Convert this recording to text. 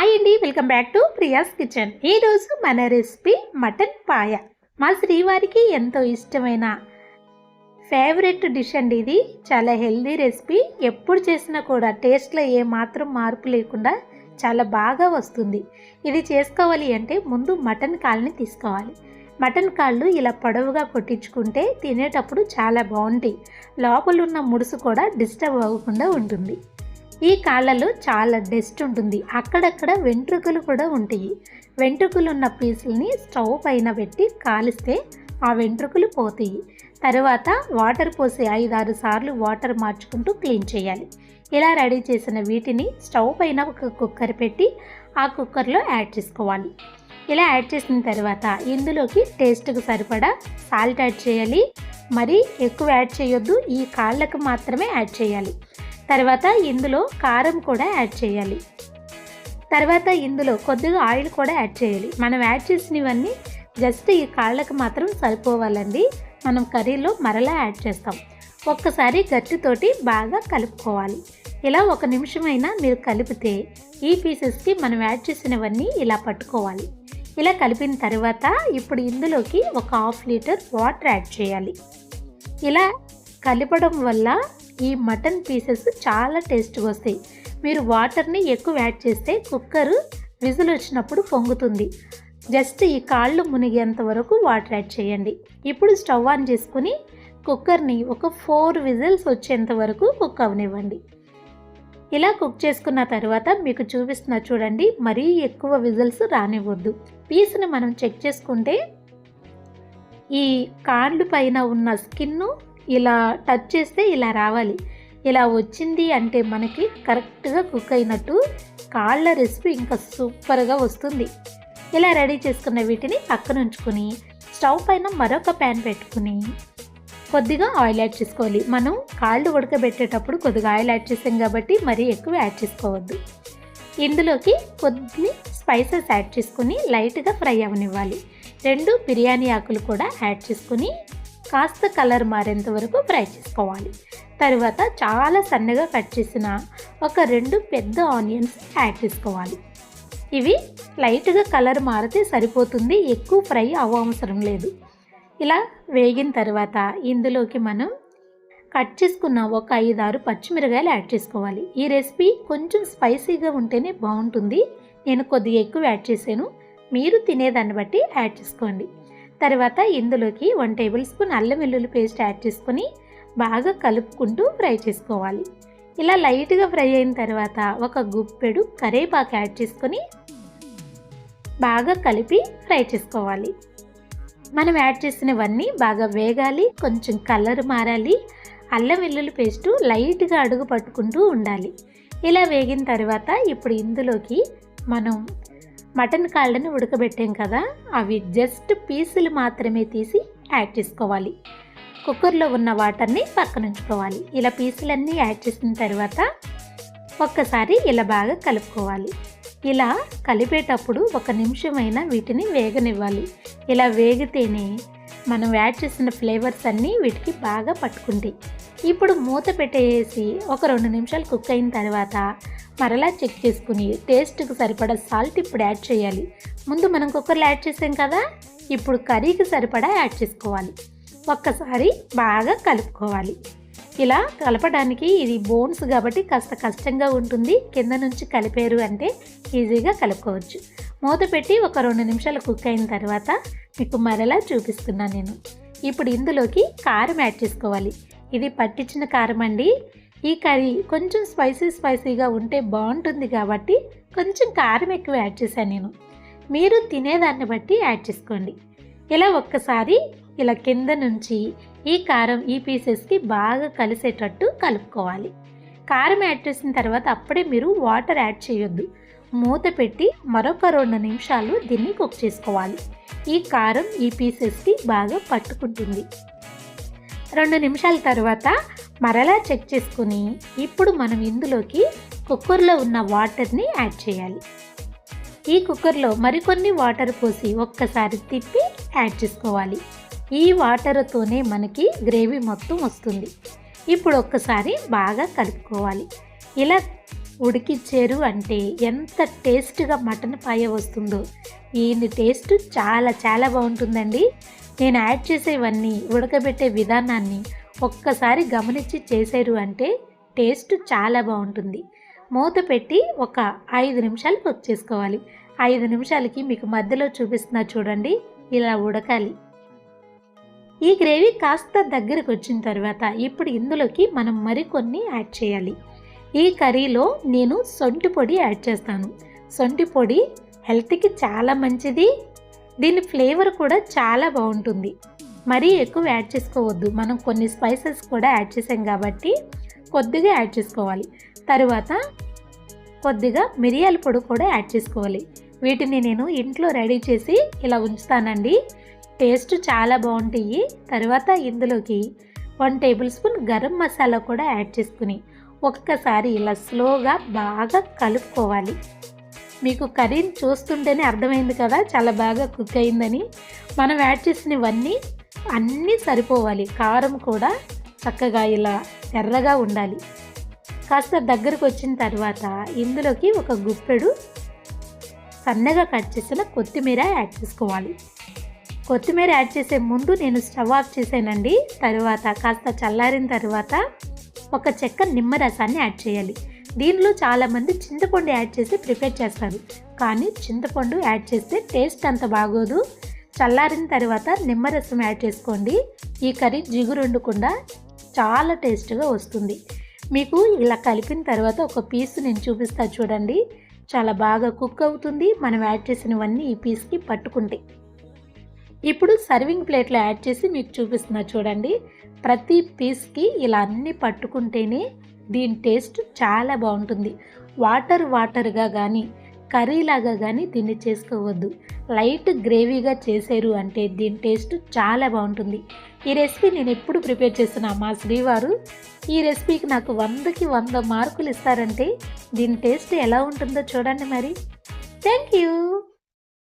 Hi అండి welcome back to Priya's kitchen ఈరోజు మన రెసిపీ మటన్ పాయ. మా శ్రీవారికి ఎంతో ఇష్టమైన ఫేవరెట్ డిష్ అండి ఇది. చాలా హెల్దీ రెసిపీ ఎప్పుడు చేసినా కూడా టేస్ట్లో ఏ మాత్రం మార్పు లేకుండా చాలా బాగా వస్తుంది. ఇది చేసుకోవాలి అంటే ముందు మటన్ కాళ్ళని తీసుకోవాలి. మటన్ కాళ్ళు ఇలా పొడవుగా కొట్టించుకుంటే తినేటప్పుడు చాలా బాగుంటాయి. లోపల ఉన్న ముడుసు కూడా డిస్టర్బ్ అవ్వకుండా ఉంటుంది. ఈ కాళ్ళలో చాలా డస్ట్ ఉంటుంది. అక్కడక్కడ వెంట్రుకలు కూడా ఉంటాయి. వెంట్రుకలు ఉన్న పీసుల్ని స్టవ్ పైన పెట్టి కాలిస్తే ఆ వెంట్రుకలు పోతాయి. తర్వాత వాటర్ పోసి ఐదారు సార్లు వాటర్ మార్చుకుంటూ క్లీన్ చేయాలి. ఇలా రెడీ చేసిన వీటిని స్టవ్ పైన ఒక కుక్కర్ పెట్టి ఆ కుక్కర్లో యాడ్ చేసుకోవాలి. ఇలా యాడ్ చేసిన తర్వాత ఇందులోకి టేస్ట్కి సరిపడా సాల్ట్ యాడ్ చేయాలి. మరి ఎక్కువ యాడ్ చేయొద్దు. ఈ కాళ్ళకు మాత్రమే యాడ్ చేయాలి. తర్వాత ఇందులో కారం కూడా యాడ్ చేయాలి. తర్వాత ఇందులో కొద్దిగా ఆయిల్ కూడా యాడ్ చేయాలి. మనం యాడ్ చేసినవన్నీ జస్ట్ ఈ కాళ్ళకు మాత్రం సరిపోవాలండి. మనం కర్రీలో మరలా యాడ్ చేస్తాం. ఒక్కసారి గట్టితోటి బాగా కలుపుకోవాలి. ఇలా ఒక నిమిషమైనా మీరు కలిపితే ఈ పీసెస్కి మనం యాడ్ చేసినవన్నీ ఇలా పట్టుకోవాలి. ఇలా కలిపిన తర్వాత ఇప్పుడు ఇందులోకి ఒక హాఫ్ లీటర్ వాటర్ యాడ్ చేయాలి. ఇలా కలపడం వల్ల ఈ మటన్ పీసెస్ చాలా టేస్ట్గా వస్తాయి. మీరు వాటర్ని ఎక్కువ యాడ్ చేస్తే కుక్కర్ విజిల్ వచ్చినప్పుడు పొంగుతుంది. జస్ట్ ఈ కాళ్ళు మునిగేంత వరకు వాటర్ యాడ్ చేయండి. ఇప్పుడు స్టవ్ ఆన్ చేసుకుని కుక్కర్ని ఒక ఫోర్ విజిల్స్ వచ్చేంత వరకు కుక్ అవనివ్వండి. ఇలా కుక్ చేసుకున్న తర్వాత మీకు చూపిస్తున్న చూడండి మరీ ఎక్కువ విజిల్స్ రానివ్వద్దు. పీస్ని మనం చెక్ చేసుకుంటే ఈ కాళ్ళు పైన ఉన్న స్కిన్ను ఇలా టచ్ చేస్తే ఇలా రావాలి. ఇలా వచ్చింది అంటే మనకి కరెక్ట్గా కుక్ అయినట్టు కాళ్ళ రెసిపీ ఇంకా సూపర్గా వస్తుంది. ఇలా రెడీ చేసుకున్న వీటిని పక్కన ఉంచుకొని స్టవ్ పైన మరొక ప్యాన్ పెట్టుకుని కొద్దిగా ఆయిల్ యాడ్ చేసుకోవాలి. మనం కాళ్ళు ఉడకబెట్టేటప్పుడు కొద్దిగా ఆయిల్ యాడ్ చేసాం కాబట్టి మరీ ఎక్కువ యాడ్ చేసుకోవద్దు. ఇందులోకి కొద్ది స్పైసెస్ యాడ్ చేసుకుని లైట్గా ఫ్రై అవనివ్వాలి. రెండు బిర్యానీ ఆకులు కూడా యాడ్ చేసుకుని కాస్త కలర్ మారేంత వరకు ఫ్రై చేసుకోవాలి. తర్వాత చాలా సన్నగా కట్ చేసిన ఒక రెండు పెద్ద ఆనియన్స్ యాడ్ చేసుకోవాలి. ఇవి లైట్గా కలర్ మారితే సరిపోతుంది ఎక్కువ ఫ్రై అవ్వవసరం లేదు. ఇలా వేగిన తర్వాత ఇందులోకి మనం కట్ చేసుకున్న ఒక ఐదు ఆరు పచ్చిమిరకాయలు యాడ్ చేసుకోవాలి. ఈ రెసిపీ కొంచెం స్పైసీగా ఉంటేనే బాగుంటుంది. నేను కొద్దిగా ఎక్కువ యాడ్ చేశాను. మీరు తినేదాన్ని బట్టి యాడ్ చేసుకోండి. తర్వాత ఇందులోకి వన్ టేబుల్ స్పూన్ అల్లం వెల్లుల్లి పేస్ట్ యాడ్ చేసుకొని బాగా కలుపుకుంటూ ఫ్రై చేసుకోవాలి. ఇలా లైట్గా ఫ్రై అయిన తర్వాత ఒక గుప్పెడు కరేపాకు యాడ్ చేసుకొని బాగా కలిపి ఫ్రై చేసుకోవాలి. మనం యాడ్ చేసినవన్నీ బాగా వేగాలి కొంచెం కలర్ మారాలి అల్లం వెల్లుల్లి పేస్టు లైట్గా అడుగు పట్టుకుంటూ ఉండాలి. ఇలా వేగిన తర్వాత ఇప్పుడు ఇందులోకి మనం మటన్ కాళ్ళని ఉడకబెట్టాం కదా అవి జస్ట్ పీసులు మాత్రమే తీసి యాడ్ చేసుకోవాలి. కుక్కర్లో ఉన్న వాటర్ని పక్కనుంచుకోవాలి ఇలా పీసులన్నీ యాడ్ చేసిన తర్వాత ఒక్కసారి ఇలా బాగా కలుపుకోవాలి. ఇలా కలిపేటప్పుడు ఒక నిమిషమైనా వీటిని వేగనివ్వాలి. ఇలా వేగితేనే మనం యాడ్ చేసిన ఫ్లేవర్స్ అన్నీ వీటికి బాగా పట్టుకుంటాయి ఇప్పుడు మూత పెట్టేసి ఒక రెండు నిమిషాలు కుక్ అయిన తర్వాత మరలా చెక్ చేసుకుని టేస్ట్కి సరిపడా సాల్ట్ ఇప్పుడు యాడ్ చేయాలి. ముందు మనం కుక్కర్లో యాడ్ చేసాం కదా ఇప్పుడు కర్రీకి సరిపడా యాడ్ చేసుకోవాలి. ఒక్కసారి బాగా కలుపుకోవాలి. ఇలా కలపడానికి ఇది బోన్స్ కాబట్టి కాస్త కష్టంగా ఉంటుంది. కింద నుంచి కలిపారు అంటే ఈజీగా కలుపుకోవచ్చు. మూత పెట్టి ఒక రెండు నిమిషాలు కుక్ అయిన తర్వాత మీకు మరలా చూపిస్తున్నాను నేను. ఇప్పుడు ఇందులోకి కారం యాడ్ చేసుకోవాలి. ఇది పట్టించిన కారం అండి. ఈ కర్రీ కొంచెం స్పైసీ స్పైసీగా ఉంటే బాగుంటుంది కాబట్టి కొంచెం కారం ఎక్కువ యాడ్ చేశాను నేను. మీరు తినేదాన్ని బట్టి యాడ్ చేసుకోండి. ఇలా ఒక్కసారి ఇలా కింద నుంచి ఈ కారం ఈ పీసెస్కి బాగా కలిసేటట్టు కలుపుకోవాలి. కారం యాడ్ చేసిన తర్వాత అప్పుడే మీరు వాటర్ యాడ్ చేయొద్దు. మూత పెట్టి మరొక రెండు నిమిషాలు దీన్ని కుక్ చేసుకోవాలి. ఈ కారం ఈ పీసెస్కి బాగా పట్టుకుంటుంది. రెండు నిమిషాల తర్వాత మరలా చెక్ చేసుకుని ఇప్పుడు మనం ఇందులోకి కుక్కర్లో ఉన్న వాటర్ని యాడ్ చేయాలి. ఈ కుక్కర్లో మరికొన్ని వాటర్ పోసి ఒక్కసారి తిప్పి యాడ్ చేసుకోవాలి. ఈ వాటర్తోనే మనకి గ్రేవీ మొత్తం వస్తుంది. ఇప్పుడు ఒక్కసారి బాగా కలుపుకోవాలి. ఇలా ఉడికిచ్చారు అంటే ఎంత టేస్ట్గా మటన్ పాయ వస్తుందో. ఈయన టేస్ట్ చాలా చాలా బాగుంటుందండి. నేను యాడ్ చేసేవన్నీ ఉడకబెట్టే విధానాన్ని ఒక్కసారి గమనించి చేశారు అంటే టేస్ట్ చాలా బాగుంటుంది. మూత పెట్టి ఒక ఐదు నిమిషాలు కుక్ చేసుకోవాలి. ఐదు నిమిషాలకి మీకు మధ్యలో చూపిస్తున్నా చూడండి. ఇలా ఉడకాలి. ఈ గ్రేవీ కాస్త దగ్గరకు వచ్చిన తర్వాత ఇప్పుడు ఇందులోకి మనం మరికొన్ని యాడ్ చేయాలి. ఈ కర్రీలో నేను సొంటి పొడి యాడ్ చేస్తాను. సొంటి పొడి హెల్త్కి చాలా మంచిది. దీని ఫ్లేవర్ కూడా చాలా బాగుంటుంది. మరీ ఎక్కువ యాడ్ చేసుకోవద్దు. మనం కొన్ని స్పైసెస్ కూడా యాడ్ చేసాం కాబట్టి కొద్దిగా యాడ్ చేసుకోవాలి. తరువాత కొద్దిగా మిరియాల పొడి కూడా యాడ్ చేసుకోవాలి. వీటిని నేను ఇంట్లో రెడీ చేసి ఇలా ఉంచుతానండి. టేస్ట్ చాలా బాగుంటాయి. తర్వాత ఇందులోకి one tablespoon garam masala కూడా యాడ్ చేసుకుని ఒక్కసారి ఇలా స్లోగా బాగా కలుపుకోవాలి. మీకు కర్రీని చూస్తుంటేనే అర్థమైంది కదా చాలా బాగా కుక్ అయిందని. మనం యాడ్ చేసినవన్నీ అన్నీ సరిపోవాలి. కారం కూడా చక్కగా ఇలా ఎర్రగా ఉండాలి. కాస్త దగ్గరకు వచ్చిన తర్వాత ఇందులోకి ఒక గుప్పెడు సన్నగా కట్ చేసిన కొత్తిమీర యాడ్ చేసుకోవాలి. కొత్తిమీర యాడ్ చేసే ముందు నేను స్టవ్ ఆఫ్ చేసానండి తర్వాత కాస్త చల్లారిన తర్వాత ఒక చెక్క నిమ్మరసాన్ని యాడ్ చేయాలి. దీనిలో చాలామంది చింతపండు యాడ్ చేసి ప్రిపేర్ చేస్తారు. కానీ చింతపండు యాడ్ చేస్తే టేస్ట్ అంత బాగోదు. చల్లారిన తర్వాత నిమ్మరసం యాడ్ చేసుకోండి. ఈ కర్రీ జిగురుండకుండా చాలా టేస్ట్గా వస్తుంది. మీకు ఇలా కలిపిన తర్వాత ఒక పీస్ నేను చూపిస్తా చూడండి. చాలా బాగా కుక్ అవుతుంది. మనం యాడ్ చేసినవన్నీ ఈ పీస్కి పట్టుకుంటాయి ఇప్పుడు సర్వింగ్ ప్లేట్లో యాడ్ చేసి మీకు చూపిస్తున్నా చూడండి. ప్రతి పీస్కి ఇలా అన్నీ పట్టుకుంటేనే దీని టేస్ట్ చాలా బాగుంటుంది. వాటర్ వాటర్గా కానీ కర్రీలాగా కానీ దీన్ని చేసుకోవద్దు. లైట్ గ్రేవీగా చేశారు అంటే దీని టేస్ట్ చాలా బాగుంటుంది. ఈ రెసిపీ నేను ఎప్పుడు ప్రిపేర్ చేస్తున్నా మా శ్రీవారు. ఈ రెసిపీకి నాకు వందకి వంద మార్కులు ఇస్తారంటే దీని టేస్ట్ ఎలా ఉంటుందో చూడండి మరి. Thank you.